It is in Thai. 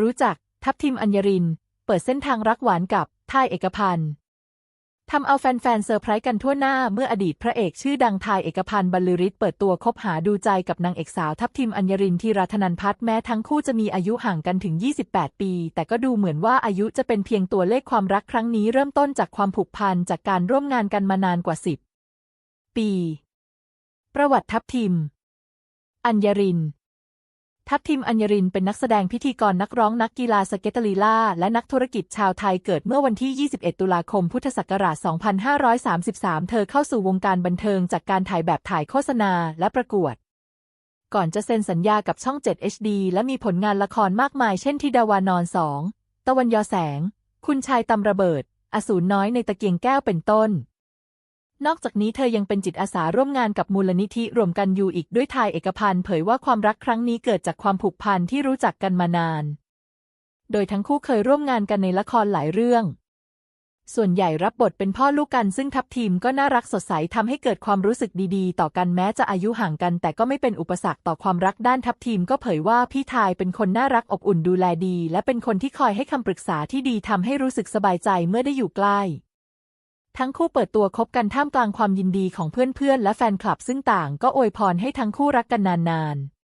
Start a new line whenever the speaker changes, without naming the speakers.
รู้จัก ทัพทิมอัญญริน เปิดเส้นทางรักหวานกับทายเอกพันธ์ทำเอาแฟนๆเซอร์ไพรส์กันทั่วหน้าเมื่ออดีตพระเอกชื่อดังทายเอกพันธ์บรรลือฤทธิ์เปิดตัวคบหาดูใจกับนางเอกสาวทัพทิมอัญญรินทีราธนันพัฒน์แม้ทั้งคู่จะมีอายุห่างกันถึง 28 ปี แต่ก็ดูเหมือนว่าอายุจะเป็นเพียงตัวเลขความรักครั้งนี้เริ่มต้นจากความผูกพันจากการร่วมงานกันมานานกว่า 10 ปี ประวัติทัพทิม อัญญริน ทัพทิมอัญญรินเป็นนักแสดงพิธีกรนักร้องนักกีฬาสเก็ตลีลาและนักธุรกิจชาวไทยเกิดเมื่อวันที่ 21 ตุลาคม พุทธศักราช 2533 เธอเข้าสู่วงการบันเทิงจากการถ่ายแบบถ่ายโฆษณาและประกวด ก่อนจะเซ็นสัญญากับช่อง 7 HD และมีผลงานละครมากมายเช่นทิดาวานอนสอง ตะวันยอแสง คุณชายตำระเบิด อสูรน้อยในตะเกียงแก้วเป็นต้น นอกจากนี้เธอยังเป็นจิตอาสาร่วมงานกับมูลนิธิรวมกันอยู่อีกด้วยทายเอกพันธ์เผยว่าความรักครั้งนี้เกิดจากความผูกพันที่รู้จักกันมานาน โดยทั้งคู่เคยร่วมงานกันในละครหลายเรื่อง ส่วนใหญ่รับบทเป็นพ่อลูกกันซึ่งทัพทีมก็น่ารักสดใสทำให้เกิดความรู้สึกดีๆ ต่อกันแม้จะอายุห่างกัน แต่ก็ไม่เป็นอุปสรรคต่อความรักด้านทัพทีมก็เผยว่าพี่ทายเป็นคนน่ารักอบอุ่นดูแลดี และเป็นคนที่คอยให้คำปรึกษาที่ดีทำให้รู้สึกสบายใจเมื่อได้อยู่ใกล้ ทั้งคู่เปิดตัวคบกันท่ามกลางความยินดีของเพื่อนๆ และแฟนคลับซึ่งต่างก็อวยพรให้ทั้งคู่รักกันนานๆ